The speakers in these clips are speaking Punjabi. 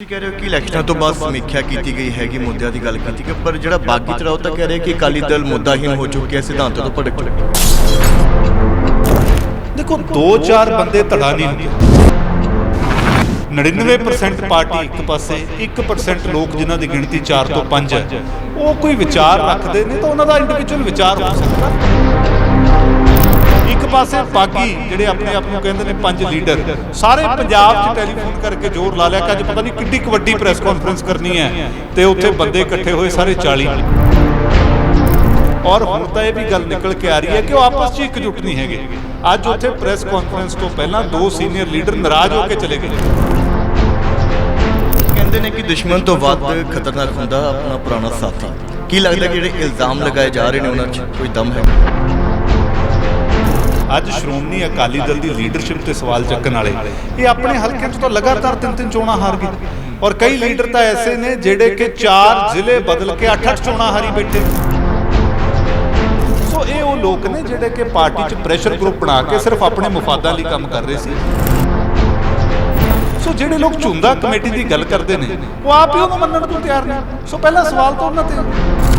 ਤੁਸੀਂ ਕਹਿ ਰਹੇ ਹੋ ਕਿ ਇਲੈਕਸ਼ਨਾਂ ਤੋਂ ਬਾਅਦ ਸਮੀਖਿਆ ਕੀਤੀ ਗਈ ਹੈਗੀ, ਮੁੱਦਿਆਂ ਦੀ ਗੱਲ ਕੀਤੀ ਗਈ, ਪਰ ਜਿਹੜਾ ਬਾਗੀ ਧੜਾ ਉਹ ਤਾਂ ਕਹਿ ਰਿਹਾ ਕਿ ਅਕਾਲੀ ਦਲ ਮੁੱਦਾਹੀਨ ਹੋ ਚੁੱਕਿਆ, ਸਿਧਾਂਤਾਂ ਤੋਂ ਭਟਕ ਚੁੱਕਿਆ। ਦੇਖੋ ਦੋ ਚਾਰ ਬੰਦੇ ਧੜਾ ਨਹੀਂ ਹੁੰਦੇ। 99% ਪਾਰਟੀ ਇੱਕ ਪਾਸੇ 1% ਲੋਕ ਜਿਨ੍ਹਾਂ ਦੀ ਗਿਣਤੀ 4 ਤੋਂ 5 ਹੈ। ਉਹ ਕੋਈ ਵਿਚਾਰ ਰੱਖਦੇ ਨੇ ਤਾਂ ਉਹਨਾਂ ਦਾ ਇੰਡੀਵਿਜੂਅਲ ਵਿਚਾਰ ਹੋ ਸਕਦਾ। ਪਾਸੇ ਬਾਗੀ ਜਿਹੜੇ ਆਪਣੇ ਆਪ ਨੂੰ ਕਹਿੰਦੇ ਨੇ ਪੰਜ ਲੀਡਰ, ਸਾਰੇ ਪੰਜਾਬ 'ਚ ਟੈਲੀਫੋਨ ਕਰਕੇ ਜ਼ੋਰ ਲਾ ਲਿਆ ਕਿ ਅੱਜ ਪਤਾ ਨਹੀਂ ਕਿੱਡੀ ਵੱਡੀ ਪ੍ਰੈਸ ਕਾਨਫਰੰਸ ਕਰਨੀ ਹੈ ਤੇ ਉੱਥੇ ਬੰਦੇ ਇਕੱਠੇ ਹੋਏ ਸਾਰੇ 40 ਔਰ ਹੁਣ ਤਾਂ ਇਹ ਵੀ ਗੱਲ ਨਿਕਲ ਕੇ ਆ ਰਹੀ ਹੈ ਕਿ ਉਹ ਆਪਸ 'ਚ ਇਕਜੁੱਟ ਨਹੀਂ ਹੈਗੇ। ਅੱਜ ਉੱਥੇ ਪ੍ਰੈਸ ਕਾਨਫਰੰਸ ਤੋਂ ਪਹਿਲਾਂ ਦੋ ਸੀਨੀਅਰ ਲੀਡਰ ਨਾਰਾਜ਼ ਹੋ ਕੇ ਚਲੇ ਗਏ। ਕਹਿੰਦੇ ਨੇ ਕਿ ਦੁਸ਼ਮਣ ਤੋਂ ਵੱਧ ਖਤਰਨਾਕ ਹੁੰਦਾ ਆਪਣਾ ਪੁਰਾਣਾ ਸਾਥੀ। ਕੀ ਲੱਗਦਾ ਜਿਹੜੇ ਇਲਜ਼ਾਮ ਲਗਾਏ ਜਾ ਰਹੇ ਨੇ ਉਹਨਾਂ 'ਚ ਕੋਈ ਦਮ ਹੈ? ਅੱਜ ਸ਼੍ਰੋਮਣੀ ਅਕਾਲੀ ਦਲ ਦੀ ਲੀਡਰਸ਼ਿਪ ਤੇ ਸਵਾਲ ਚੱਕਣ ਵਾਲੇ। ਇਹ ਆਪਣੇ ਹਲਕਿਆਂ 'ਚ ਤਾਂ ਲਗਾਤਾਰ ਤਿੰਨ ਤਿੰਨ ਚੋਣਾਂ ਹਾਰ ਗਏ ਔਰ ਕਈ ਲੀਡਰ ਤਾਂ ਐਸੇ ਨੇ ਜਿਹੜੇ ਕਿ ਚਾਰ ਜ਼ਿਲ੍ਹੇ ਬਦਲ ਕੇ ਅੱਠ ਅੱਠ ਚੋਣਾਂ ਹਾਰੀ ਬੈਠੇ। ਸੋ ਇਹ ਉਹ ਲੋਕ ਨੇ ਜਿਹੜੇ ਕਿ ਪਾਰਟੀ 'ਚ ਪ੍ਰੈਸ਼ਰ ਗਰੁੱਪ ਬਣਾ ਕੇ ਸਿਰਫ ਆਪਣੇ ਮਫਾਦਾਂ ਲਈ ਕੰਮ ਕਰ ਰਹੇ ਸੀ। ਸੋ ਜਿਹੜੇ ਲੋਕ ਝੁੰਦਾ ਕਮੇਟੀ ਦੀ ਗੱਲ ਕਰਦੇ ਨੇ, ਉਹ ਆਪ ਹੀ ਉਹਨੂੰ ਮੰਨਣ ਤੋਂ ਤਿਆਰ ਨੇ। ਸੋ ਪਹਿਲਾ ਸਵਾਲ ਤਾਂ ਉਹਨਾਂ ਤੇ।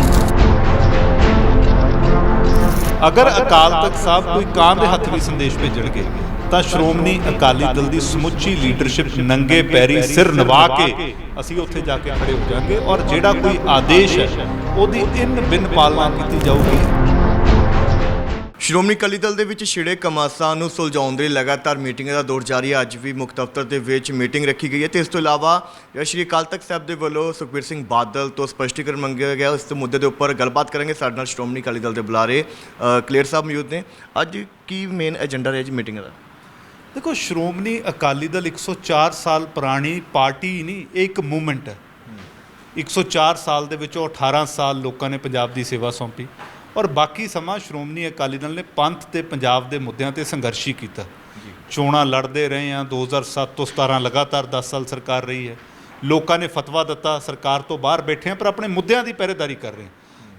ਅਗਰ ਅਕਾਲ ਤਖਤ ਸਾਹਿਬ ਕੋਈ ਕਾਂ ਦੇ ਹੱਥ ਵੀ ਸੰਦੇਸ਼ ਭੇਜਣਗੇ, ਤਾਂ ਸ਼੍ਰੋਮਣੀ ਅਕਾਲੀ ਦਲ ਦੀ ਸਮੁੱਚੀ ਲੀਡਰਸ਼ਿਪ ਨੰਗੇ ਪੈਰੀ ਸਿਰ ਨਵਾ ਕੇ ਅਸੀਂ ਉੱਥੇ ਜਾ ਕੇ ਖੜੇ ਹੋ ਜਾਾਂਗੇ ਔਰ ਜਿਹੜਾ ਕੋਈ ਆਦੇਸ਼ ਹੈ, ਉਹਦੀ ਇਨ ਬਿਨ ਪਾਲਣਾ ਕੀਤੀ ਜਾਊਗੀ। ਸ਼੍ਰੋਮਣੀ ਅਕਾਲੀ ਦਲ ਦੇ ਵਿੱਚ ਛਿੜੇ ਕਮਾਸਾਂ ਨੂੰ ਸੁਲਝਾਉਣ ਦੇ ਲਈ ਲਗਾਤਾਰ ਮੀਟਿੰਗਾਂ ਦਾ ਦੌਰ ਜਾਰੀ ਹੈ ਅੱਜ ਵੀ ਮੁੱਖ ਦਫ਼ਤਰ ਦੇ ਵਿੱਚ ਮੀਟਿੰਗ ਰੱਖੀ ਗਈ ਹੈ ਤੇ ਇਸ ਤੋਂ ਇਲਾਵਾ ਸ਼੍ਰੀ ਅਕਾਲ ਤਖਤ ਸਾਹਿਬ ਦੇ ਵੱਲੋਂ ਸੁਖਬੀਰ ਸਿੰਘ ਬਾਦਲ ਤੋਂ ਸਪਸ਼ਟੀਕਰਨ ਮੰਗਿਆ ਗਿਆ। ਉਸ ਮੁੱਦੇ ਦੇ ਉੱਪਰ ਗੱਲਬਾਤ ਕਰਾਂਗੇ ਸਾਡੇ ਨਾਲ ਸ਼੍ਰੋਮਣੀ ਅਕਾਲੀ ਦਲ ਦੇ ਬੁਲਾਰੇ ਅ, ਕਲੀਅਰ ਸਾਹਿਬ ਮੌਜੂਦ ਨੇ। ਅੱਜ ਕੀ ਮੇਨ ਏਜੰਡਾ ਰਿਹਾ ਜੀ ਮੀਟਿੰਗ ਦਾ? ਦੇਖੋ ਸ਼੍ਰੋਮਣੀ ਅਕਾਲੀ ਦਲ 104 ਸਾਲ ਪੁਰਾਣੀ ਪਾਰਟੀ ਨਹੀਂ ਇਹ ਇੱਕ ਮੂਵਮੈਂਟ ਹੈ। 104 ਸਾਲ ਦੇ ਵਿੱਚੋਂ 18 ਸਾਲ ਲੋਕਾਂ ਨੇ ਪੰਜਾਬ ਦੀ ਸੇਵਾ ਸੌਂਪੀ। ਔਰ ਬਾਕੀ ਸਮਾਂ ਸ਼੍ਰੋਮਣੀ ਅਕਾਲੀ ਦਲ ਨੇ ਪੰਥ ਤੇ ਪੰਜਾਬ ਦੇ ਮੁੱਦਿਆਂ ਤੇ ਸੰਘਰਸ਼ ਹੀ ਕੀਤਾ ਚੋਣਾਂ ਲੜਦੇ ਰਹੇ ਆ 2007 ਤੋਂ 17 ਲਗਾਤਾਰ 10 ਸਾਲ ਸਰਕਾਰ ਰਹੀ ਹੈ। ਲੋਕਾਂ ਨੇ ਫਤਵਾ ਦਿੱਤਾ ਸਰਕਾਰ ਤੋਂ ਬਾਹਰ ਬੈਠੇ ਆ ਪਰ ਆਪਣੇ ਮੁੱਦਿਆਂ ਦੀ ਪਹਿਰੇਦਾਰੀ ਕਰ ਰਹੇ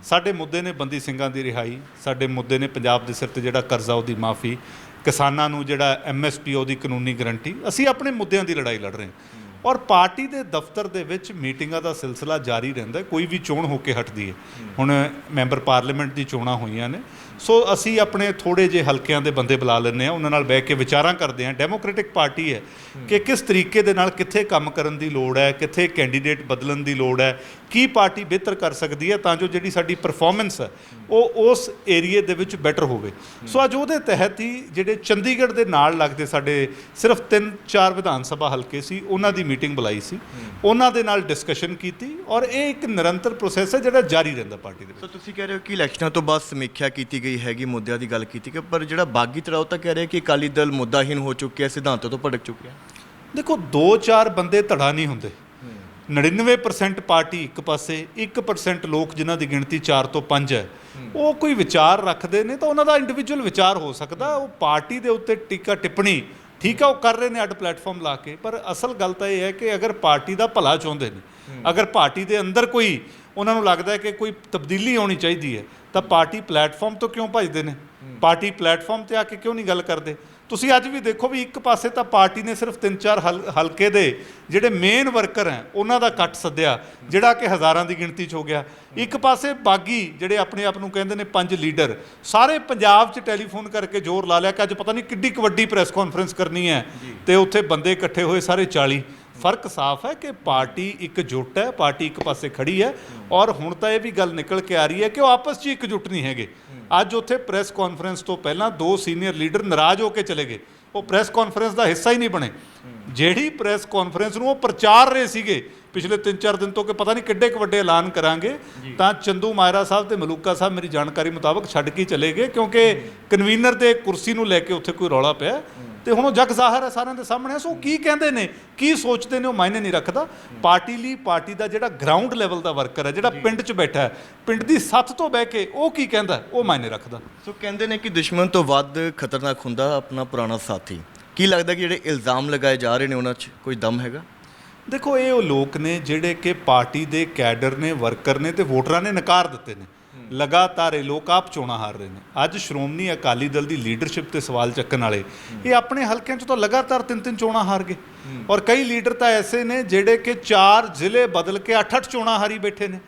ਸਾਡੇ ਮੁੱਦੇ ਨੇ ਬੰਦੀ ਸਿੰਘਾਂ ਦੀ ਰਿਹਾਈ ਸਾਡੇ ਮੁੱਦੇ ਨੇ ਪੰਜਾਬ ਦੇ ਸਿਰ ਤੇ ਜਿਹੜਾ ਕਰਜ਼ਾ ਉਹਦੀ ਮਾਫੀ ਕਿਸਾਨਾਂ ਨੂੰ ਜਿਹੜਾ ਐਮਐਸਪੀ ਉਹਦੀ ਕਾਨੂੰਨੀ ਗਰੰਟੀ ਅਸੀਂ ਆਪਣੇ ਮੁੱਦਿਆਂ ਦੀ ਲੜਾਈ ਲੜ ਰਹੇ ਹਾਂ। ਔਰ ਪਾਰਟੀ ਦੇ ਦਫ਼ਤਰ ਦੇ ਵਿੱਚ ਮੀਟਿੰਗਾਂ ਦਾ ਸਿਲਸਿਲਾ ਜਾਰੀ ਰਹਿੰਦਾ। ਕੋਈ ਵੀ ਚੋਣ ਹੋ ਕੇ ਹਟਦੀ ਹੈ। ਹੁਣ ਮੈਂਬਰ ਪਾਰਲੀਮੈਂਟ ਦੀ ਚੋਣਾਂ ਹੋਈਆਂ ਨੇ। ਸੋ ਅਸੀਂ ਆਪਣੇ ਥੋੜੇ ਜਿਹੇ ਹਲਕਿਆਂ ਦੇ ਬੰਦੇ ਬੁਲਾ ਲੈਂਦੇ ਆ ਉਹਨਾਂ ਨਾਲ ਬਹਿ ਕੇ ਵਿਚਾਰਾਂ ਕਰਦੇ ਆ ਡੈਮੋਕ੍ਰੈਟਿਕ ਪਾਰਟੀ ਹੈ ਕਿ ਕਿਸ ਤਰੀਕੇ ਦੇ ਨਾਲ ਕਿੱਥੇ ਕੰਮ ਕਰਨ ਦੀ ਲੋੜ ਹੈ ਕਿੱਥੇ ਕੈਂਡੀਡੇਟ ਬਦਲਣ ਦੀ ਲੋੜ ਹੈ ਕੀ ਪਾਰਟੀ ਬਿਹਤਰ ਕਰ ਸਕਦੀ ਹੈ ਤਾਂ ਜੋ ਜਿਹੜੀ ਸਾਡੀ ਪਰਫਾਰਮੈਂਸ ਹੈ ਉਹ ਉਸ ਏਰੀਏ ਦੇ ਵਿੱਚ ਬੈਟਰ ਹੋਵੇ। ਸੋ ਅੱਜ ਉਹਦੇ ਤਹਿਤ ਹੀ ਜਿਹੜੇ ਚੰਡੀਗੜ੍ਹ ਦੇ ਨਾਲ ਲੱਗਦੇ ਸਾਡੇ ਸਿਰਫ 3-4 ਵਿਧਾਨ ਸਭਾ ਹਲਕੇ ਸੀ ਉਹਨਾਂ ਦੀ ਮੀਟਿੰਗ ਬੁਲਾਈ ਸੀ। ਉਹਨਾਂ ਦੇ ਨਾਲ ਡਿਸਕਸ਼ਨ ਕੀਤੀ ਔਰ ਇਹ ਇੱਕ ਨਿਰੰਤਰ ਪ੍ਰੋਸੈਸ ਹੈ ਜਿਹੜਾ ਜਾਰੀ ਰਹਿੰਦਾ ਪਾਰਟੀ ਦੇ ਵਿੱਚ। ਸੋ ਤੁਸੀਂ ਕਹਿ ਰਹੇ ਹੋ ਕਿ ਇਲੈਕਸ਼ਨਾਂ ਤੋਂ ਬਾਅਦ ਸਮੀਖਿਆ ਕੀਤੀ ਗਈ ਹੈਗੀ ਮੁੱਦਿਆਂ ਦੀ ਗੱਲ ਕੀਤੀ ਗਈ ਪਰ ਜਿਹੜਾ ਬਾਗੀ ਧੜਾ ਤਾਂ ਕਹਿ ਰਿਹਾ ਕਿ ਅਕਾਲੀ ਦਲ ਮੁੱਦਾਹੀਨ ਹੋ ਚੁੱਕਿਆ, ਸਿਧਾਂਤਾਂ ਤੋਂ ਭਟਕ ਚੁੱਕਿਆ। ਦੇਖੋ, ਦੋ ਚਾਰ ਬੰਦੇ ਧੜਾ ਨਹੀਂ ਹੁੰਦੇ। 99% ਪਾਰਟੀ ਇੱਕ ਪਾਸੇ 1% ਲੋਕ ਜਿਨ੍ਹਾਂ ਦੀ ਗਿਣਤੀ 4 ਤੋਂ 5 ਹੈ, ਉਹ ਕੋਈ ਵਿਚਾਰ ਰੱਖਦੇ ਨੇ ਤਾਂ ਉਹਨਾਂ ਦਾ ਇੰਡੀਵਿਜੂਅਲ ਵਿਚਾਰ ਹੋ ਸਕਦਾ। ਉਹ ਪਾਰਟੀ ਦੇ ਉੱਤੇ ਟੀਕਾ ਟਿੱਪਣੀ, ਠੀਕ ਆ, ਉਹ ਕਰ ਰਹੇ ਨੇ ਅੱਡ ਪਲੇਟਫਾਰਮ ਲਾ ਕੇ, ਪਰ ਅਸਲ ਗੱਲ ਤਾਂ ਇਹ ਹੈ ਕਿ ਅਗਰ ਪਾਰਟੀ ਦਾ ਭਲਾ ਚਾਹੁੰਦੇ ਨੇ, ਅਗਰ ਪਾਰਟੀ ਦੇ ਅੰਦਰ ਕੋਈ ਉਹਨਾਂ ਨੂੰ ਲੱਗਦਾ ਹੈ ਕਿ ਕੋਈ ਤਬਦੀਲੀ ਆਉਣੀ ਚਾਹੀਦੀ ਹੈ। ਤਾਂ ਪਾਰਟੀ ਪਲੇਟਫਾਰਮ ਤੋਂ ਕਿਉਂ ਭੱਜਦੇ ਨੇ? ਪਾਰਟੀ ਪਲੇਟਫਾਰਮ ਤੇ ਆ ਕੇ ਕਿਉਂ ਨਹੀਂ ਗੱਲ ਕਰਦੇ? ਤੁਸੀਂ ਅੱਜ ਵੀ ਦੇਖੋ ਵੀ ਇੱਕ ਪਾਸੇ ਤਾਂ ਪਾਰਟੀ ਨੇ ਸਿਰਫ 3-4 ਹਲਕੇ ਦੇ ਜਿਹੜੇ ਮੇਨ ਵਰਕਰ ਹੈ ਉਹਨਾਂ ਦਾ ਕੱਟ ਸੱਦਿਆ ਜਿਹੜਾ ਕਿ ਹਜ਼ਾਰਾਂ ਦੀ ਗਿਣਤੀ 'ਚ ਹੋ ਗਿਆ। ਇੱਕ ਪਾਸੇ ਬਾਗੀ ਜਿਹੜੇ ਆਪਣੇ ਆਪ ਨੂੰ ਕਹਿੰਦੇ ਨੇ ਪੰਜ ਲੀਡਰ ਸਾਰੇ ਪੰਜਾਬ 'ਚ ਟੈਲੀਫੋਨ ਕਰਕੇ ਜ਼ੋਰ ਲਾ ਲਿਆ ਕਿ ਅੱਜ ਪਤਾ ਨਹੀਂ ਕਿੱਡੀ ਕੁ ਵੱਡੀ ਪ੍ਰੈਸ ਕਾਨਫਰੰਸ ਕਰਨੀ ਹੈ ਤੇ ਉੱਥੇ ਬੰਦੇ ਇਕੱਠੇ ਹੋਏ ਸਾਰੇ 40 ਫ਼ਰਕ ਸਾਫ਼ ਹੈ ਕਿ ਪਾਰਟੀ ਇੱਕ ਜੁੱਟ ਹੈ, ਪਾਰਟੀ ਇੱਕ ਪਾਸੇ ਖੜੀ ਹੈ ਔਰ ਹੁਣ ਤਾਂ ਇਹ ਵੀ ਗੱਲ ਨਿਕਲ ਕੇ ਆ ਰਹੀ ਹੈ ਕਿ ਉਹ ਆਪਸ 'ਚ ਇਕਜੁੱਟ ਨਹੀਂ ਹੈਗੇ। ਅੱਜ ਉੱਥੇ ਪ੍ਰੈਸ ਕਾਨਫਰੰਸ ਤੋਂ ਪਹਿਲਾਂ ਦੋ ਸੀਨੀਅਰ ਲੀਡਰ ਨਾਰਾਜ਼ ਹੋ ਕੇ ਚਲੇ ਗਏ। ਉਹ ਪ੍ਰੈਸ ਕਾਨਫਰੰਸ ਦਾ ਹਿੱਸਾ ਹੀ ਨਹੀਂ ਬਣੇ। ਜਿਹੜੀ ਪ੍ਰੈਸ ਕਾਨਫਰੰਸ ਨੂੰ ਉਹ ਪ੍ਰਚਾਰ ਰਹੇ ਸੀਗੇ ਪਿਛਲੇ 3-4 ਦਿਨ ਤੋਂ ਕਿ ਪਤਾ ਨਹੀਂ ਕਿੱਡੇ ਕੁ ਵੱਡੇ ਐਲਾਨ ਕਰਾਂਗੇ ਤਾਂ ਚੰਦੂ ਮਾਇਰਾ ਸਾਹਿਬ ਤੇ ਮਲੂਕਾ ਸਾਹਿਬ ਮੇਰੀ ਜਾਣਕਾਰੀ ਮੁਤਾਬਕ ਛੱਡ ਕੇ ਚਲੇ ਗਏ ਕਿਉਂਕਿ ਕਨਵੀਨਰ ਦੇ ਕੁਰਸੀ ਨੂੰ ਲੈ ਕੇ ਉੱਥੇ ਕੋਈ ਰੌਲਾ ਪਿਆ। ਤੇ ਹੁਣ ਉਹ ਜਗ ਜ਼ਾਹਰ ਹੈ ਸਾਰਿਆਂ ਦੇ ਸਾਹਮਣੇ ਸੋ ਕੀ ਕਹਿੰਦੇ ਨੇ ਕੀ ਸੋਚਦੇ ਨੇ ਉਹ ਮਾਇਨੇ ਨਹੀਂ ਰੱਖਦਾ। ਪਾਰਟੀ ਲਈ ਪਾਰਟੀ ਦਾ ਜਿਹੜਾ ਗਰਾਊਂਡ ਲੈਵਲ ਦਾ ਵਰਕਰ ਹੈ ਜਿਹੜਾ ਪਿੰਡ 'ਚ ਬੈਠਾ ਹੈ ਪਿੰਡ ਦੀ ਸੱਥ ਤੋਂ ਬਹਿ ਕੇ ਉਹ ਕੀ ਕਹਿੰਦਾ ਉਹ ਮਾਇਨੇ ਰੱਖਦਾ। ਸੋ ਕਹਿੰਦੇ ਨੇ ਕਿ ਦੁਸ਼ਮਣ ਤੋਂ ਵੱਧ ਖਤਰਨਾਕ ਹੁੰਦਾ ਆਪਣਾ ਪੁਰਾਣਾ ਸਾਥੀ। ਕੀ ਲੱਗਦਾ ਕਿ ਜਿਹੜੇ ਇਲਜ਼ਾਮ ਲਗਾਏ ਜਾ ਰਹੇ ਨੇ ਉਹਨਾਂ 'ਚ ਕੋਈ ਦਮ ਹੈਗਾ? ਦੇਖੋ ਇਹ ਉਹ ਲੋਕ ਨੇ ਜਿਹੜੇ ਕਿ ਪਾਰਟੀ ਦੇ ਕੈਡਰ ਨੇ ਵਰਕਰ ਨੇ ਤੇ ਵੋਟਰਾਂ ਨੇ ਨਕਾਰ ਦਿੱਤੇ ਨੇ। ਲਗਾਤਾਰ ਇਹ ਲੋਕ ਆਪ ਚੋਣਾਂ ਹਾਰ ਰਹੇ ਨੇ। ਅੱਜ ਸ਼੍ਰੋਮਣੀ ਅਕਾਲੀ ਦਲ ਦੀ ਲੀਡਰਸ਼ਿਪ ਤੇ ਸਵਾਲ ਚੱਕਣ ਵਾਲੇ ਇਹ ਆਪਣੇ ਹਲਕਿਆਂ 'ਚ ਤਾਂ ਲਗਾਤਾਰ ਤਿੰਨ ਤਿੰਨ ਚੋਣਾਂ ਹਾਰ ਗਏ। ਔਰ ਕਈ ਲੀਡਰ ਤਾਂ ਐਸੇ ਨੇ ਜਿਹੜੇ ਕਿ ਚਾਰ ਜ਼ਿਲ੍ਹੇ ਬਦਲ ਕੇ ਅੱਠ ਅੱਠ ਚੋਣਾਂ ਹਾਰੀ ਬੈਠੇ ਨੇ।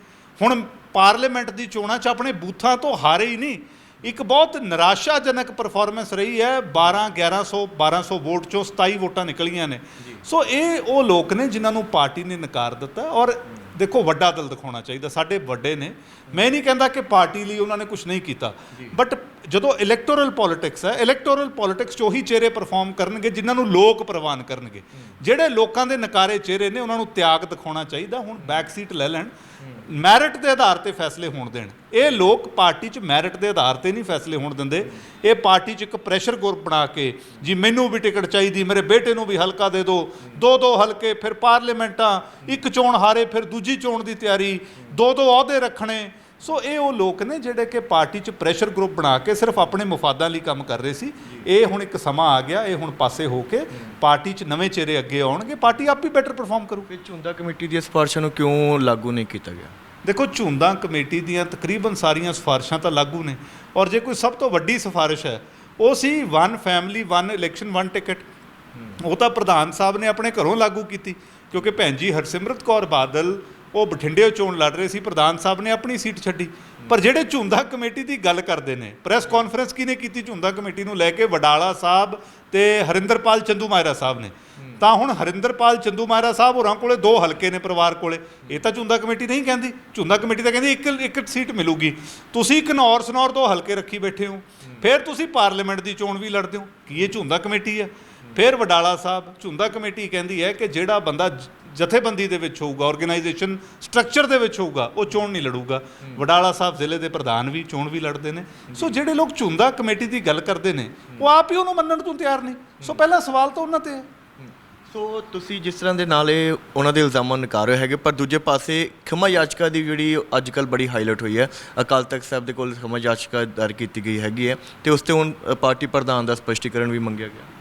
ਹੁਣ ਪਾਰਲੀਮੈਂਟ ਦੀ ਚੋਣਾਂ 'ਚ ਆਪਣੇ ਬੂਥਾਂ ਤੋਂ ਹਾਰੇ ਹੀ ਨਹੀਂ। ਇੱਕ ਬਹੁਤ ਨਿਰਾਸ਼ਾਜਨਕ ਪਰਫਾਰਮੈਂਸ ਰਹੀ ਹੈ। 12 1100 1200 ਵੋਟ ਚੋਂ 27 ਵੋਟਾਂ ਨਿਕਲੀਆਂ ਨੇ। ਸੋ ਇਹ ਉਹ ਲੋਕ ਨੇ ਜਿਨ੍ਹਾਂ ਨੂੰ ਪਾਰਟੀ ਨੇ ਨਕਾਰ ਦਿੱਤਾ ਔਰ ਦੇਖੋ ਵੱਡਾ ਦਿਲ ਦਿਖਾਉਣਾ ਚਾਹੀਦਾ ਸਾਡੇ ਵੱਡੇ ਨੇ। ਮੈਂ ਨਹੀਂ ਕਹਿੰਦਾ ਕਿ ਪਾਰਟੀ ਲਈ ਉਹਨਾਂ ਨੇ ਕੁਝ ਨਹੀਂ ਕੀਤਾ। ਬਟ ਜਦੋਂ ਇਲੈਕਟੋਰਲ ਪੋਲਿਟਿਕਸ ਹੈ ਇਲੈਕਟੋਰਲ ਪੋਲਿਟਿਕਸ 'ਚ ਉਹੀ ਚਿਹਰੇ ਪਰਫਾਰਮ ਕਰਨਗੇ ਜਿਨ੍ਹਾਂ ਨੂੰ ਲੋਕ ਪ੍ਰਵਾਨ ਕਰਨਗੇ। ਜਿਹੜੇ ਲੋਕਾਂ ਦੇ ਨਕਾਰੇ ਚਿਹਰੇ ਨੇ ਉਹਨਾਂ ਨੂੰ ਤਿਆਗ ਦਿਖਾਉਣਾ ਚਾਹੀਦਾ। ਹੁਣ ਬੈਕ ਸੀਟ ਲੈ ਲੈਣ। ਮੈਰਿਟ ਦੇ ਆਧਾਰ ਤੇ ਫੈਸਲੇ ਹੋਣ ਦੇਣ। ਇਹ ਲੋਕ ਪਾਰਟੀ 'ਚ ਮੈਰਿਟ ਦੇ ਆਧਾਰ ਤੇ ਨਹੀਂ ਫੈਸਲੇ ਹੋਣ ਦਿੰਦੇ। ਇਹ ਪਾਰਟੀ 'ਚ ਇੱਕ ਪ੍ਰੈਸ਼ਰ ਗਰੁੱਪ ਬਣਾ ਕੇ, ਜੀ ਮੈਨੂੰ ਵੀ ਟਿਕਟ ਚਾਹੀਦੀ, ਮੇਰੇ ਬੇਟੇ ਨੂੰ ਵੀ ਹਲਕਾ ਦੇ ਦਿਓ, ਦੋ ਦੋ ਹਲਕੇ, ਫਿਰ ਪਾਰਲੀਮੈਂਟਾਂ, ਇੱਕ ਚੋਣ ਹਾਰੇ, ਫਿਰ ਦੂਜੀ ਚੋਣ ਦੀ ਤਿਆਰੀ, ਦੋ ਦੋ ਅਹੁਦੇ ਰੱਖਣੇ। ਸੋ ਇਹ ਉਹ ਲੋਕ ਨੇ ਜਿਹੜੇ ਕਿ ਪਾਰਟੀ 'ਚ ਪ੍ਰੈਸ਼ਰ ਗਰੁੱਪ ਬਣਾ ਕੇ ਸਿਰਫ ਆਪਣੇ ਮੁਫਾਦਾਂ ਲਈ ਕੰਮ ਕਰ ਰਹੇ ਸੀ। ਇਹ ਹੁਣ ਇੱਕ ਸਮਾਂ ਆ ਗਿਆ ਇਹ ਹੁਣ ਪਾਸੇ ਹੋ ਕੇ ਪਾਰਟੀ 'ਚ ਨਵੇਂ ਚਿਹਰੇ ਅੱਗੇ ਆਉਣਗੇ। ਪਾਰਟੀ ਆਪ ਹੀ ਬੈਟਰ ਪਰਫਾਰਮ ਕਰੂ ਫਿਰ ਝੁੰਦਾ ਕਮੇਟੀ ਦੀਆਂ ਸਿਫਾਰਸ਼ਾਂ ਨੂੰ ਕਿਉਂ ਲਾਗੂ ਨਹੀਂ ਕੀਤਾ ਗਿਆ? ਦੇਖੋ ਝੁੰਦਾ ਕਮੇਟੀ ਦੀਆਂ ਤਕਰੀਬਨ ਸਾਰੀਆਂ ਸਿਫਾਰਿਸ਼ਾਂ ਤਾਂ ਲਾਗੂ ਨੇ। ਔਰ ਜੇ ਕੋਈ ਸਭ ਤੋਂ ਵੱਡੀ ਸਿਫਾਰਿਸ਼ ਹੈ ਉਹ ਸੀ one family one election one ticket ਉਹ ਤਾਂ ਪ੍ਰਧਾਨ ਸਾਹਿਬ ਨੇ ਆਪਣੇ ਘਰੋਂ ਲਾਗੂ ਕੀਤੀ ਕਿਉਂਕਿ ਭੈਣ ਜੀ ਹਰਸਿਮਰਤ ਕੌਰ ਬਾਦਲ ਉਹ ਬਠਿੰਡੇ ਚੋਣ ਲੜ ਰਹੇ ਸੀ, ਪ੍ਰਧਾਨ ਸਾਹਿਬ ਨੇ ਆਪਣੀ ਸੀਟ ਛੱਡੀ। ਪਰ ਜਿਹੜੇ ਝੁੰਦਾ ਕਮੇਟੀ ਦੀ ਗੱਲ ਕਰਦੇ ਨੇ, ਪ੍ਰੈਸ ਕਾਨਫਰੰਸ ਕਿਹਨੇ ਕੀਤੀ ਝੁੰਦਾ ਕਮੇਟੀ ਨੂੰ ਲੈ ਕੇ? ਵਡਾਲਾ ਸਾਹਿਬ ਤੇ ਹਰਿੰਦਰਪਾਲ ਚੰਦੂ ਮਾਇਰਾ ਸਾਹਿਬ ਨੇ। ਤਾਂ ਹੁਣ ਹਰਿੰਦਰਪਾਲ ਚੰਦੂ ਮਾਇਰਾ ਸਾਹਿਬ ਹੋਰਾਂ ਕੋਲੇ ਦੋ ਹਲਕੇ ਨੇ ਪਰਿਵਾਰ ਕੋਲੇ। ਇਹ ਤਾਂ ਝੁੰਦਾ ਕਮੇਟੀ ਨਹੀਂ ਕਹਿੰਦੀ। ਝੁੰਦਾ ਕਮੇਟੀ ਤਾਂ ਕਹਿੰਦੀ ਇੱਕ ਇੱਕ ਸੀਟ ਮਿਲੂਗੀ। ਤੁਸੀਂ ਘਨੌਰ ਸਨੌਰ ਤੋਂ ਹਲਕੇ ਰੱਖੀ ਬੈਠੇ ਹੋ। ਫਿਰ ਤੁਸੀਂ ਪਾਰਲੀਮੈਂਟ ਦੀ ਚੋਣ ਵੀ ਲੜਦੇ ਹੋ। ਕੀ ਇਹ ਝੁੰਦਾ ਕਮੇਟੀ ਹੈ? ਫਿਰ ਵਡਾਲਾ ਸਾਹਿਬ ਝੁੰਦਾ ਕਮੇਟੀ ਕਹਿੰਦੀ ਹੈ ਕਿ ਜਿਹੜਾ ਬੰਦਾ ਜਥੇਬੰਦੀ ਦੇ ਵਿੱਚ ਹੋਊਗਾ ਆਰਗੇਨਾਈਜੇਸ਼ਨ ਸਟਰਕਚਰ ਦੇ ਵਿੱਚ ਹੋਊਗਾ ਉਹ ਚੋਣ ਨਹੀਂ ਲੜੂਗਾ। ਵਡਾਲਾ ਸਾਹਿਬ ਜ਼ਿਲ੍ਹੇ ਦੇ ਪ੍ਰਧਾਨ ਵੀ ਚੋਣ ਵੀ ਲੜਦੇ ਨੇ। ਸੋ ਜਿਹੜੇ ਲੋਕ ਝੁੰਦਾ ਕਮੇਟੀ ਦੀ ਗੱਲ ਕਰਦੇ ਨੇ ਉਹ ਆਪ ਹੀ ਉਹਨੂੰ ਮੰਨਣ ਤੋਂ ਤਿਆਰ ਨਹੀਂ ਸੋ ਪਹਿਲਾ ਸਵਾਲ ਤਾਂ ਉਹਨਾਂ ਤੇ ਹੈ। ਸੋ ਤੁਸੀਂ ਜਿਸ ਤਰ੍ਹਾਂ ਦੇ ਨਾਲ ਇਹ ਉਹਨਾਂ ਦੇ ਇਲਜ਼ਾਮਾਂ ਨਕਾਰ ਰਹੇ ਹੈਗੇ ਪਰ ਦੂਜੇ ਪਾਸੇ ਖਮਾ ਯਾਚਕਾ ਦੀ ਜਿਹੜੀ ਅੱਜ ਕੱਲ ਬੜੀ ਹਾਈਲਾਈਟ ਹੋਈ ਹੈ ਅਕਾਲ ਤਖਤ ਸਾਹਿਬ ਦੇ ਕੋਲ ਖਮਾ ਯਾਚਕਾ ਦਰ ਕੀਤੀ ਗਈ ਹੈਗੀ ਹੈ ਤੇ ਉਸ ਤੇ ਹੁਣ ਪਾਰਟੀ ਪ੍ਰਧਾਨ ਦਾ ਸਪਸ਼ਟੀਕਰਨ ਵੀ ਮੰਗਿਆ ਗਿਆ।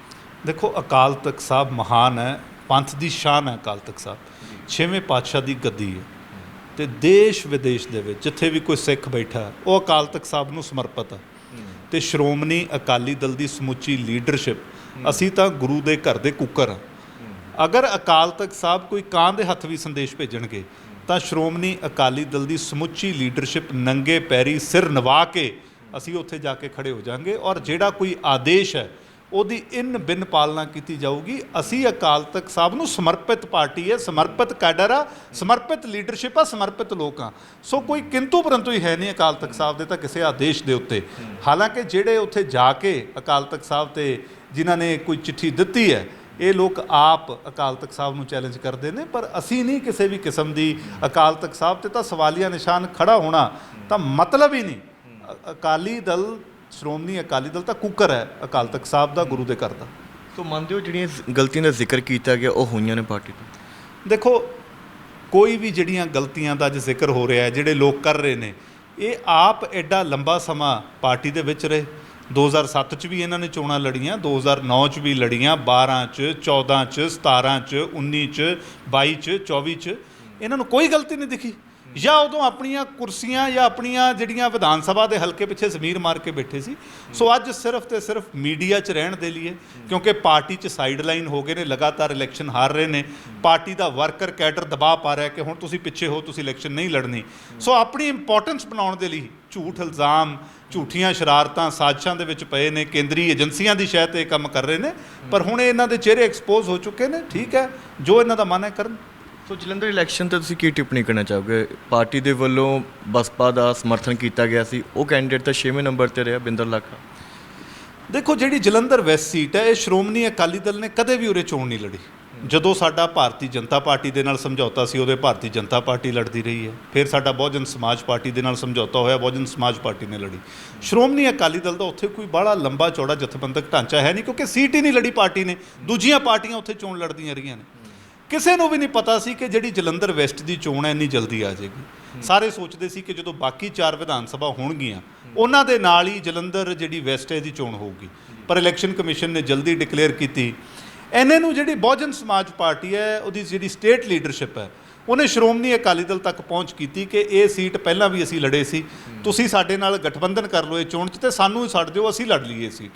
ਦੇਖੋ, ਅਕਾਲ ਤਖਤ ਸਾਹਿਬ ਮਹਾਨ ਹੈ, ਪੰਥ ਦੀ ਸ਼ਾਨ ਹੈ ਅਕਾਲ ਤਖਤ ਸਾਹਿਬ। ਛੇਵੇਂ ਪਾਤਸ਼ਾਹ ਦੀ ਗੱਦੀ ਹੈ। ਤੇ ਦੇਸ਼ ਵਿਦੇਸ਼ ਦੇ ਵਿੱਚ ਜਿੱਥੇ ਵੀ ਕੋਈ ਸਿੱਖ ਬੈਠਾ ਉਹ ਅਕਾਲ ਤਖਤ ਸਾਹਿਬ ਨੂੰ ਸਮਰਪਿਤ ਹੈ। ਤੇ ਸ਼੍ਰੋਮਣੀ ਅਕਾਲੀ ਦਲ ਦੀ ਸਮੁੱਚੀ ਲੀਡਰਸ਼ਿਪ, ਅਸੀਂ ਤਾਂ ਗੁਰੂ ਦੇ ਘਰ ਦੇ ਕੁੱਕਰ ਹਾਂ। ਅਗਰ ਅਕਾਲ ਤਖਤ ਸਾਹਿਬ ਕੋਈ ਕਾਂ ਦੇ ਹੱਥ ਵੀ ਸੰਦੇਸ਼ ਭੇਜਣਗੇ, ਤਾਂ ਸ਼੍ਰੋਮਣੀ ਅਕਾਲੀ ਦਲ ਦੀ ਸਮੁੱਚੀ ਲੀਡਰਸ਼ਿਪ ਨੰਗੇ ਪੈਰੀ ਸਿਰ ਨਵਾ ਕੇ ਅਸੀਂ ਉੱਥੇ ਜਾ ਕੇ ਖੜੇ ਹੋ ਜਾਾਂਗੇ ਔਰ ਜਿਹੜਾ ਕੋਈ ਆਦੇਸ਼ ਹੈ ਉਹਦੀ ਇਨ ਬਿਨ ਪਾਲਣਾ ਕੀਤੀ ਜਾਊਗੀ। ਅਸੀਂ ਅਕਾਲ ਤਖਤ ਸਾਹਿਬ ਨੂੰ ਸਮਰਪਿਤ ਪਾਰਟੀ ਹੈ, ਸਮਰਪਿਤ ਕੈਡਰ ਆ, ਸਮਰਪਿਤ ਲੀਡਰਸ਼ਿਪ ਆ, ਸਮਰਪਿਤ ਲੋਕ ਆ। ਸੋ ਕੋਈ ਕਿੰਤੂ ਪਰੰਤੂ ਹੀ ਹੈ ਨਹੀਂ ਅਕਾਲ ਤਖਤ ਸਾਹਿਬ ਦੇ ਤਾਂ ਕਿਸੇ ਆਦੇਸ਼ ਦੇ ਉੱਤੇ। ਹਾਲਾਂਕਿ ਜਿਹੜੇ ਉੱਥੇ ਜਾ ਕੇ ਅਕਾਲ ਤਖਤ ਸਾਹਿਬ ਤੇ ਜਿਨ੍ਹਾਂ ਨੇ ਕੋਈ ਚਿੱਠੀ ਦਿੱਤੀ ਹੈ, ਇਹ ਲੋਕ ਆਪ ਅਕਾਲ ਤਖਤ ਸਾਹਿਬ ਨੂੰ ਚੈਲੰਜ ਕਰਦੇ ਨੇ, ਪਰ ਅਸੀਂ ਨਹੀਂ ਕਿਸੇ ਵੀ ਕਿਸਮ ਦੀ ਅਕਾਲ ਤਖਤ ਸਾਹਿਬ ਤੇ ਤਾਂ ਸਵਾਲੀਆ ਨਿਸ਼ਾਨ ਖੜਾ ਹੋਣਾ ਤਾਂ ਮਤਲਬ ਹੀ ਨਹੀਂ। ਅਕਾਲੀ ਦਲ ਸ਼੍ਰੋਮਣੀ ਅਕਾਲੀ ਦਲ ਤਾਂ ਕੁੱਕਰ ਹੈ ਅਕਾਲ ਤਖਤ ਸਾਹਿਬ ਦਾ ਗੁਰੂ ਦੇ ਘਰ ਦਾ। ਸੋ ਮੰਨਦੇ ਹੋ ਜਿਹੜੀਆਂ ਗਲਤੀਆਂ ਦਾ ਜ਼ਿਕਰ ਕੀਤਾ ਗਿਆ ਉਹ ਹੋਈਆਂ ਨੇ ਪਾਰਟੀ ਤੋਂ? ਦੇਖੋ ਕੋਈ ਵੀ ਜਿਹੜੀਆਂ ਗਲਤੀਆਂ ਦਾ ਅੱਜ ਜ਼ਿਕਰ ਹੋ ਰਿਹਾ ਹੈ ਜਿਹੜੇ ਲੋਕ ਕਰ ਰਹੇ ਨੇ ਇਹ ਆਪ ਐਡਾ ਲੰਬਾ ਸਮਾਂ ਪਾਰਟੀ ਦੇ ਵਿੱਚ ਰਹੇ। 2007 ਚ ਵੀ ਇਹਨਾਂ ਨੇ ਚੋਣਾਂ ਲੜੀਆਂ 2009 ਚ ਵੀ ਲੜੀਆਂ 12 ਚ 14 ਚ 17 ਚ 19 ਚ 22 ਚ 24 ਚ। ਇਹਨਾਂ ਨੂੰ ਕੋਈ ਗਲਤੀ ਨਹੀਂ ਦਿਖੀ। ਜਾਂ ਉਦੋਂ ਆਪਣੀਆਂ ਕੁਰਸੀਆਂ ਜਾਂ ਆਪਣੀਆਂ ਜਿਹੜੀਆਂ ਵਿਧਾਨ ਸਭਾ ਦੇ ਹਲਕੇ ਪਿੱਛੇ ਜ਼ਮੀਰ ਮਾਰ ਕੇ ਬੈਠੇ ਸੀ। ਸੋ ਅੱਜ ਸਿਰਫ ਤੇ ਸਿਰਫ ਮੀਡੀਆ 'ਚ ਰਹਿਣ ਦੇ ਲਈ ਕਿਉਂਕਿ ਪਾਰਟੀ 'ਚ ਸਾਈਡਲਾਈਨ ਹੋ ਗਏ ਨੇ, ਲਗਾਤਾਰ ਇਲੈਕਸ਼ਨ ਹਾਰ ਰਹੇ ਨੇ, ਪਾਰਟੀ ਦਾ ਵਰਕਰ ਕੈਡਰ ਦਬਾਅ ਪਾ ਰਿਹਾ ਕਿ ਹੁਣ ਤੁਸੀਂ ਪਿੱਛੇ ਹੋ, ਤੁਸੀਂ ਇਲੈਕਸ਼ਨ ਨਹੀਂ ਲੜਨੀ। ਸੋ ਆਪਣੀ ਇੰਪੋਰਟੈਂਸ ਬਣਾਉਣ ਦੇ ਲਈ ਝੂਠ ਇਲਜ਼ਾਮ, ਝੂਠੀਆਂ ਸ਼ਰਾਰਤਾਂ ਸਾਜ਼ਿਸ਼ਾਂ ਦੇ ਵਿੱਚ ਪਏ ਨੇ, ਕੇਂਦਰੀ ਏਜੰਸੀਆਂ ਦੀ ਸ਼ਾਇਦ ਇਹ ਕੰਮ ਕਰ ਰਹੇ ਨੇ। ਪਰ ਹੁਣ ਇਹਨਾਂ ਦੇ ਚਿਹਰੇ ਐਕਸਪੋਜ਼ ਹੋ ਚੁੱਕੇ ਨੇ, ਠੀਕ ਹੈ, ਜੋ ਇਹਨਾਂ ਦਾ ਮਨ ਹੈ ਕਰਨ। ਸੋ ਜਲੰਧਰ ਇਲੈਕਸ਼ਨ ਤੇ ਤੁਸੀਂ ਕੀ ਟਿੱਪਣੀ ਕਰਨਾ ਚਾਹੋਗੇ? ਪਾਰਟੀ ਦੇ ਵੱਲੋਂ ਬਸਪਾ ਦਾ ਸਮਰਥਨ ਕੀਤਾ ਗਿਆ ਸੀ। ਉਹ ਕੈਂਡੀਡੇਟ ਤਾਂ 6ਵੇਂ ਨੰਬਰ ਤੇ ਰਿਹਾ, ਬਿੰਦਰ ਲਾਖਾ। ਦੇਖੋ, ਜਿਹੜੀ ਜਲੰਧਰ ਵੈਸਟ ਸੀਟ ਹੈ, ਇਹ ਸ਼੍ਰੋਮਣੀ ਅਕਾਲੀ ਦਲ ਨੇ ਕਦੇ ਵੀ ਉਰੇ ਚੋਣ ਨਹੀਂ ਲੜੀ। ਜਦੋਂ ਸਾਡਾ ਭਾਰਤੀ ਜਨਤਾ ਪਾਰਟੀ ਦੇ ਨਾਲ ਸਮਝੌਤਾ ਸੀ ਉਹਦੇ ਭਾਰਤੀ ਜਨਤਾ ਪਾਰਟੀ ਲੜਦੀ ਰਹੀ ਹੈ। ਫਿਰ ਸਾਡਾ ਬਹੁਜਨ ਸਮਾਜ ਪਾਰਟੀ ਦੇ ਨਾਲ ਸਮਝੌਤਾ ਹੋਇਆ, ਬਹੁਜਨ ਸਮਾਜ ਪਾਰਟੀ ਨੇ ਲੜੀ। ਸ਼੍ਰੋਮਣੀ ਅਕਾਲੀ ਦਲ ਦਾ ਉੱਥੇ ਕੋਈ ਬੜਾ ਲੰਬਾ ਚੌੜਾ ਜਥੇਬੰਦਕ ਢਾਂਚਾ ਹੈ ਨਹੀਂ, ਕਿਉਂਕਿ ਸੀਟ ਹੀ ਨਹੀਂ ਲੜੀ ਪਾਰਟੀ ਨੇ। ਦੂਜੀਆਂ ਪਾਰਟੀਆਂ ਉੱਥੇ ਚੋਣ ਲੜਦੀਆਂ ਰਹੀਆਂ ਨੇ। ਕਿਸੇ ਨੂੰ ਵੀ ਨਹੀਂ ਪਤਾ ਸੀ ਕਿ ਜਿਹੜੀ ਜਲੰਧਰ ਵੈਸਟ ਦੀ ਚੋਣ ਹੈ, ਇੰਨੀ ਜਲਦੀ ਆ ਜਾਏਗੀ। ਸਾਰੇ ਸੋਚਦੇ ਸੀ ਕਿ ਜਦੋਂ ਬਾਕੀ ਚਾਰ ਵਿਧਾਨ ਸਭਾ ਹੋਣਗੀਆਂ, ਉਹਨਾਂ ਦੇ ਨਾਲ ਹੀ ਜਲੰਧਰ ਜਿਹੜੀ ਵੈਸਟ ਹੈ ਦੀ ਚੋਣ ਹੋਊਗੀ। ਪਰ ਇਲੈਕਸ਼ਨ ਕਮਿਸ਼ਨ ਨੇ ਜਲਦੀ ਡਿਕਲੇਅਰ ਕੀਤੀ। ਐਨੇ ਨੂੰ ਜਿਹੜੀ ਬਹੁਜਨ ਸਮਾਜ ਪਾਰਟੀ ਹੈ, ਉਹਦੀ ਜਿਹੜੀ ਸਟੇਟ ਲੀਡਰਸ਼ਿਪ ਹੈ, ਉਹਨੇ ਸ਼੍ਰੋਮਣੀ ਅਕਾਲੀ ਦਲ ਤੱਕ ਪਹੁੰਚ ਕੀਤੀ ਕਿ ਇਹ ਸੀਟ ਪਹਿਲਾਂ ਵੀ ਅਸੀਂ ਲੜੇ ਸੀ। ਤੁਸੀਂ ਸਾਡੇ ਨਾਲ ਗਠਬੰਧਨ ਕਰ ਲਓ ਇਹ ਚੋਣ 'ਚ ਤੇ ਸਾਨੂੰ ਹੀ ਛੱਡ ਦਿਓ, ਅਸੀਂ ਲੜ ਲਈਏ ਸੀਟ।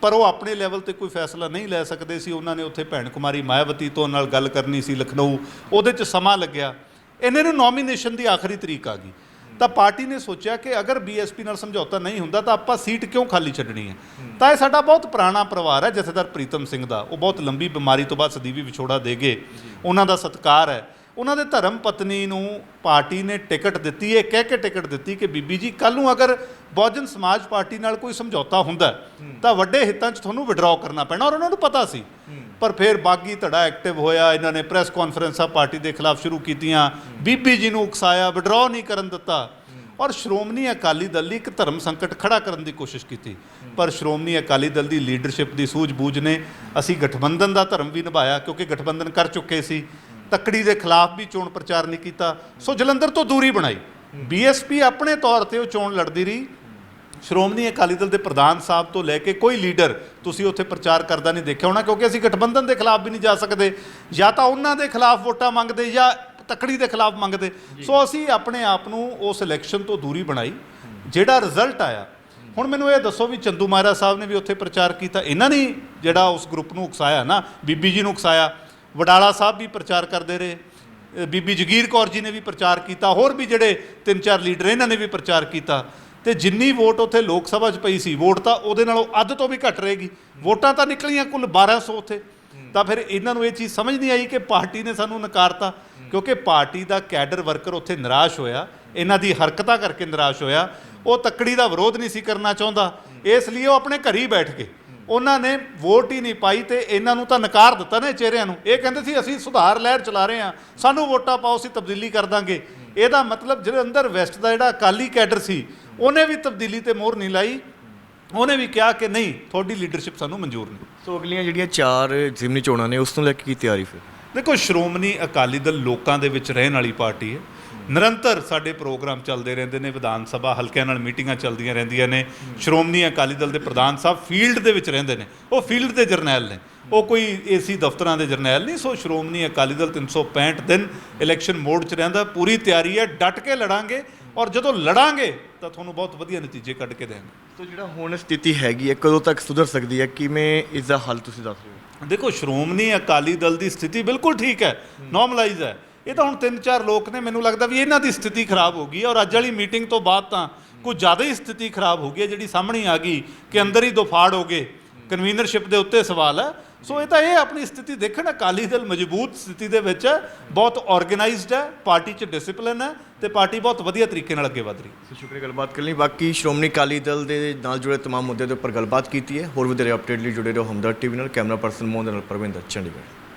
ਪਰ ਉਹ ਆਪਣੇ ਲੈਵਲ ਤੇ ਕੋਈ ਫੈਸਲਾ ਨਹੀਂ ਲੈ ਸਕਦੇ ਸੀ। ਉਹਨਾਂ ਨੇ ਉੱਥੇ ਭੈਣ ਕੁਮਾਰੀ ਮਾਇਆਵਤੀ ਤੋਂ ਨਾਲ ਗੱਲ ਕਰਨੀ ਸੀ ਲਖਨਊ। ਉਹਦੇ 'ਚ ਸਮਾਂ ਲੱਗਿਆ। ਇਹਨਾਂ ਨੂੰ ਨੋਮੀਨੇਸ਼ਨ ਦੀ ਆਖਰੀ ਤਰੀਕ ਆ ਗਈ। ਤਾਂ ਪਾਰਟੀ ਨੇ ਸੋਚਿਆ ਕਿ ਅਗਰ ਬੀਐਸਪੀ ਨਾਲ ਸਮਝੌਤਾ ਨਹੀਂ ਹੁੰਦਾ ਤਾਂ ਆਪਾਂ ਸੀਟ ਕਿਉਂ ਖਾਲੀ ਛੱਡਣੀ ਹੈ? ਤਾਂ ਇਹ ਸਾਡਾ ਬਹੁਤ ਪੁਰਾਣਾ ਪਰਿਵਾਰ ਹੈ, ਜਥੇਦਾਰ ਪ੍ਰੀਤਮ ਸਿੰਘ ਦਾ। ਉਹ ਬਹੁਤ ਲੰਬੀ ਬਿਮਾਰੀ ਤੋਂ ਬਾਅਦ ਸਦੀਵੀ ਵਿਛੋੜਾ ਦੇ ਗਏ। ਉਹਨਾਂ ਦਾ ਸਤਿਕਾਰ ਹੈ। ਉਹਨਾਂ ਦੇ ਧਰਮ ਪਤਨੀ ਨੂੰ ਪਾਰਟੀ ਨੇ ਟਿਕਟ ਦਿੱਤੀ ਹੈ ਕਹਿ ਕੇ ਟਿਕਟ ਦਿੱਤੀ ਕਿ ਬੀਬੀ ਜੀ ਕੱਲ ਨੂੰ ਅਗਰ ਬਹੁਜਨ ਸਮਾਜ ਪਾਰਟੀ ਨਾਲ ਕੋਈ ਸਮਝੌਤਾ ਹੁੰਦਾ ਤਾਂ ਵੱਡੇ ਹਿੱਤਾਂ 'ਚ ਤੁਹਾਨੂੰ ਵਿਡਰਾਅ ਕਰਨਾ ਪੈਣਾ ਔਰ ਉਹਨਾਂ ਨੂੰ ਪਤਾ ਸੀ। ਪਰ ਫਿਰ ਬਾਗੀ ਧੜਾ ਐਕਟਿਵ ਹੋਇਆ ਇਹਨਾਂ ਨੇ ਪ੍ਰੈਸ ਕਾਨਫਰੰਸਾਂ ਪਾਰਟੀ ਦੇ ਖਿਲਾਫ ਸ਼ੁਰੂ ਕੀਤੀਆਂ। ਬੀਬੀ ਜੀ ਨੂੰ ਉਕਸਾਇਆ ਵਿਡਰਾਅ ਨਹੀਂ ਕਰਨ ਦਿੱਤਾ। ਔਰ ਸ਼੍ਰੋਮਣੀ ਅਕਾਲੀ ਦਲ ਲਈ ਇੱਕ ਧਰਮ ਸੰਕਟ ਖੜਾ ਕਰਨ ਦੀ ਕੋਸ਼ਿਸ਼ ਕੀਤੀ। ਪਰ ਸ਼੍ਰੋਮਣੀ ਅਕਾਲੀ ਦਲ ਦੀ ਲੀਡਰਸ਼ਿਪ ਦੀ ਸੂਝ-ਬੂਝ ਨੇ ਅਸੀਂ ਗਠਬੰਧਨ ਦਾ ਧਰਮ ਵੀ ਨਿਭਾਇਆ ਕਿਉਂਕਿ ਗਠਬੰਧਨ ਕਰ ਚੁੱਕੇ ਸੀ। ਤੱਕੜੀ ਦੇ ਖਿਲਾਫ ਵੀ ਚੋਣ ਪ੍ਰਚਾਰ ਨਹੀਂ ਕੀਤਾ। ਸੋ ਜਲੰਧਰ ਤੋਂ ਦੂਰੀ ਬਣਾਈ। ਬੀਐਸਪੀ ਆਪਣੇ ਤੌਰ ਤੇ ਉਹ ਚੋਣ ਲੜਦੀ ਰਹੀ। ਸ਼੍ਰੋਮਣੀ ਅਕਾਲੀ ਦਲ ਦੇ ਪ੍ਰਧਾਨ ਸਾਹਿਬ ਤੋਂ ਲੈ ਕੇ ਕੋਈ ਲੀਡਰ ਤੁਸੀਂ ਉੱਥੇ ਪ੍ਰਚਾਰ ਕਰਦਾ ਨਹੀਂ ਦੇਖਿਆ ਹੋਣਾ ਕਿਉਂਕਿ ਅਸੀਂ ਗਠਬੰਧਨ ਦੇ ਖਿਲਾਫ ਵੀ ਨਹੀਂ ਜਾ ਸਕਦੇ। ਜਾਂ ਤਾਂ ਉਹਨਾਂ ਦੇ ਖਿਲਾਫ ਵੋਟਾਂ ਮੰਗਦੇ ਜਾਂ ਤੱਕੜੀ ਦੇ ਖਿਲਾਫ ਮੰਗਦੇ। ਸੋ ਅਸੀਂ ਆਪਣੇ ਆਪ ਨੂੰ ਉਸ ਇਲੈਕਸ਼ਨ ਤੋਂ ਦੂਰੀ ਬਣਾਈ ਜਿਹੜਾ ਰਿਜ਼ਲਟ ਆਇਆ। ਹੁਣ ਮੈਨੂੰ ਇਹ ਦੱਸੋ ਵੀ ਚੰਦੂ ਮਾਰਾ ਸਾਹਿਬ ਨੇ ਵੀ ਉੱਥੇ ਪ੍ਰਚਾਰ ਕੀਤਾ। ਇਹਨਾਂ ਨੇ ਜਿਹੜਾ ਉਸ ਗਰੁੱਪ ਨੂੰ ਉਕਸਾਇਆ ਨਾ ਬੀਬੀ ਜੀ ਨੂੰ ਉਕਸਾਇਆ। ਵਡਾਲਾ ਸਾਹਿਬ ਵੀ ਪ੍ਰਚਾਰ ਕਰਦੇ ਰਹੇ ਬੀਬੀ ਜਗੀਰ ਕੌਰ ਜੀ ਨੇ ਵੀ ਪ੍ਰਚਾਰ ਕੀਤਾ, ਹੋਰ ਵੀ ਜਿਹੜੇ ਤਿੰਨ ਚਾਰ ਲੀਡਰ ਇਹਨਾਂ ਨੇ ਵੀ ਪ੍ਰਚਾਰ ਕੀਤਾ। ਤੇ ਜਿੰਨੀ ਵੋਟ ਉੱਥੇ ਲੋਕ ਸਭਾ 'ਚ ਪਈ ਸੀ, ਵੋਟ ਤਾਂ ਉਹਦੇ ਨਾਲੋਂ ਅੱਧ ਤੋਂ ਵੀ ਘੱਟ ਰਹੇਗੀ। ਵੋਟਾਂ ਤਾਂ ਨਿਕਲੀਆਂ ਕੁੱਲ 1200 ਉੱਥੇ। ਤਾਂ ਫਿਰ ਇਹਨਾਂ ਨੂੰ ਇਹ ਚੀਜ਼ ਸਮਝ ਨਹੀਂ ਆਈ ਕਿ ਪਾਰਟੀ ਨੇ ਸਾਨੂੰ ਨਕਾਰਤਾ, ਕਿਉਂਕਿ ਪਾਰਟੀ ਦਾ ਕੈਡਰ ਵਰਕਰ ਉੱਥੇ ਨਿਰਾਸ਼ ਹੋਇਆ, ਇਹਨਾਂ ਦੀ ਹਰਕਤਾਂ ਕਰਕੇ ਨਿਰਾਸ਼ ਹੋਇਆ। ਉਹ ਤੱਕੜੀ ਦਾ ਵਿਰੋਧ ਨਹੀਂ ਸੀ ਕਰਨਾ ਚਾਹੁੰਦਾ। ਇਸ ਲਈ ਉਹ ਆਪਣੇ ਘਰ ਹੀ ਬੈਠ ਕੇ ਉਹਨਾਂ ਨੇ ਵੋਟ ਹੀ ਨਹੀਂ ਪਾਈ ਤੇ ਇਹਨਾਂ ਨੂੰ ਤਾਂ ਨਕਾਰ ਦਿੱਤਾ ਨਾ ਚਿਹਰਿਆਂ ਨੂੰ। ਇਹ ਕਹਿੰਦੇ ਸੀ ਅਸੀਂ ਸੁਧਾਰ ਲਹਿਰ ਚਲਾ ਰਹੇ ਹਾਂ। ਸਾਨੂੰ ਵੋਟਾਂ ਪਾਓ ਅਸੀਂ ਤਬਦੀਲੀ ਕਰ ਦਾਂਗੇ। ਇਹਦਾ ਮਤਲਬ ਜਿਹੜੇ ਅੰਦਰ ਵੈਸਟ ਦਾ ਜਿਹੜਾ ਅਕਾਲੀ ਕੈਡਰ ਸੀ ਉਹਨੇ ਵੀ ਤਬਦੀਲੀ ਤੇ ਮੋਹਰ ਨਹੀਂ ਲਾਈ। ਉਹਨੇ ਵੀ ਕਿਹਾ ਕਿ ਨਹੀਂ ਤੁਹਾਡੀ ਲੀਡਰਸ਼ਿਪ ਸਾਨੂੰ ਮਨਜ਼ੂਰ ਨਹੀਂ। ਸੋ ਅਗਲੀਆਂ ਜਿਹੜੀਆਂ ਚਾਰ ਜ਼ਿਮਨੀ ਚੋਣਾਂ ਨੇ ਉਸ ਨੂੰ ਲੈ ਕੇ ਕੀ ਤਿਆਰੀ ਫਿਰ? ਦੇਖੋ ਸ਼੍ਰੋਮਣੀ ਅਕਾਲੀ ਦਲ ਲੋਕਾਂ ਦੇ ਵਿੱਚ ਰਹਿਣ ਵਾਲੀ ਪਾਰਟੀ ਹੈ। ਨਿਰੰਤਰ ਸਾਡੇ ਪ੍ਰੋਗਰਾਮ ਚੱਲਦੇ ਰਹਿੰਦੇ ਨੇ ਵਿਧਾਨ ਸਭਾ ਹਲਕਿਆਂ ਨਾਲ ਮੀਟਿੰਗਾਂ ਚੱਲਦੀਆਂ ਰਹਿੰਦੀਆਂ ਨੇ ਸ਼੍ਰੋਮਣੀ ਅਕਾਲੀ ਦਲ ਦੇ ਪ੍ਰਧਾਨ ਸਾਹਿਬ ਫੀਲਡ ਦੇ ਵਿੱਚ ਰਹਿੰਦੇ ਨੇ। ਉਹ ਫੀਲਡ ਦੇ ਜਰਨੈਲ ਨੇ। ਉਹ ਕੋਈ ਏਸੀ ਦਫ਼ਤਰਾਂ ਦੇ ਜਰਨੈਲ ਨਹੀਂ ਸੋ ਸ਼੍ਰੋਮਣੀ ਅਕਾਲੀ ਦਲ 365 ਦਿਨ ਇਲੈਕਸ਼ਨ ਮੋਡ 'ਚ ਰਹਿੰਦਾ ਪੂਰੀ ਤਿਆਰੀ ਹੈ ਡਟ ਕੇ ਲੜਾਂਗੇ ਔਰ ਜਦੋਂ ਲੜਾਂਗੇ ਤਾਂ ਤੁਹਾਨੂੰ ਬਹੁਤ ਵਧੀਆ ਨਤੀਜੇ ਕੱਢ ਕੇ ਦੇਵਾਂਗੇ। ਸੋ ਜਿਹੜਾ ਹੁਣ ਸਥਿਤੀ ਹੈਗੀ ਹੈ ਕਦੋਂ ਤੱਕ ਸੁਧਰ ਸਕਦੀ ਹੈ? ਕਿਵੇਂ ਇਸ ਦਾ ਹੱਲ ਤੁਸੀਂ ਦੱਸ ਰਹੇ ਹੋ? ਦੇਖੋ ਸ਼੍ਰੋਮਣੀ ਅਕਾਲੀ ਦਲ ਦੀ ਸਥਿਤੀ ਬਿਲਕੁਲ ਠੀਕ ਹੈ ਨਾਰਮਲਾਈਜ਼ ਹੈ। ਇਹ ਤਾਂ ਹੁਣ ਤਿੰਨ ਚਾਰ ਲੋਕ ਨੇ, ਮੈਨੂੰ ਲੱਗਦਾ ਵੀ ਇਹਨਾਂ ਦੀ ਸਥਿਤੀ ਖਰਾਬ ਹੋ ਗਈ ਹੈ ਔਰ ਅੱਜ ਵਾਲੀ ਮੀਟਿੰਗ ਤੋਂ ਬਾਅਦ ਤਾਂ ਕੁਝ ਜ਼ਿਆਦਾ ਹੀ ਸਥਿਤੀ ਖਰਾਬ ਹੋ ਗਈ ਹੈ, ਜਿਹੜੀ ਸਾਹਮਣੇ ਆ ਗਈ ਕਿ ਅੰਦਰ ਹੀ ਦੋਫਾੜ ਹੋ ਗਏ, ਕਨਵੀਨਰਸ਼ਿਪ ਦੇ ਉੱਤੇ ਸਵਾਲ ਹੈ। ਸੋ ਇਹ ਤਾਂ ਇਹ ਆਪਣੀ ਸਥਿਤੀ ਦੇਖਣ, ਅਕਾਲੀ ਦਲ ਮਜ਼ਬੂਤ ਸਥਿਤੀ ਦੇ ਵਿੱਚ ਹੈ, ਬਹੁਤ ਆਰਗੇਨਾਈਜ਼ਡ ਹੈ, ਪਾਰਟੀ 'ਚ ਡਿਸਪਲਿਨ ਹੈ ਤੇ ਪਾਰਟੀ ਬਹੁਤ ਵਧੀਆ ਤਰੀਕੇ ਨਾਲ ਅੱਗੇ ਵਧ ਰਹੀ ਹੈ। ਸ਼ੁਕਰੀਆ, ਗੱਲਬਾਤ ਕਰਨ ਲਈ। ਬਾਕੀ ਸ਼੍ਰੋਮਣੀ ਅਕਾਲੀ ਦਲ ਦੇ ਨਾਲ ਜੁੜੇ ਤਮਾਮ ਮੁੱਦਿਆਂ ਦੇ ਉੱਪਰ ਗੱਲਬਾਤ ਕੀਤੀ ਹੈ। ਹੋਰ ਵਧੇਰੇ ਅਪਡੇਟ ਲਈ ਜੁੜੇ ਰਹੋ ਹਮਦਰ ਟੀਵੀ ਨਾਲ। ਕੈਮਰਾ ਪਰਸਨ ਮੋਹਨ ਦੇ ਨਾਲ ਪ੍ਰਵਿੰਦਰ ਚੰਡੀਗੜ੍ਹ।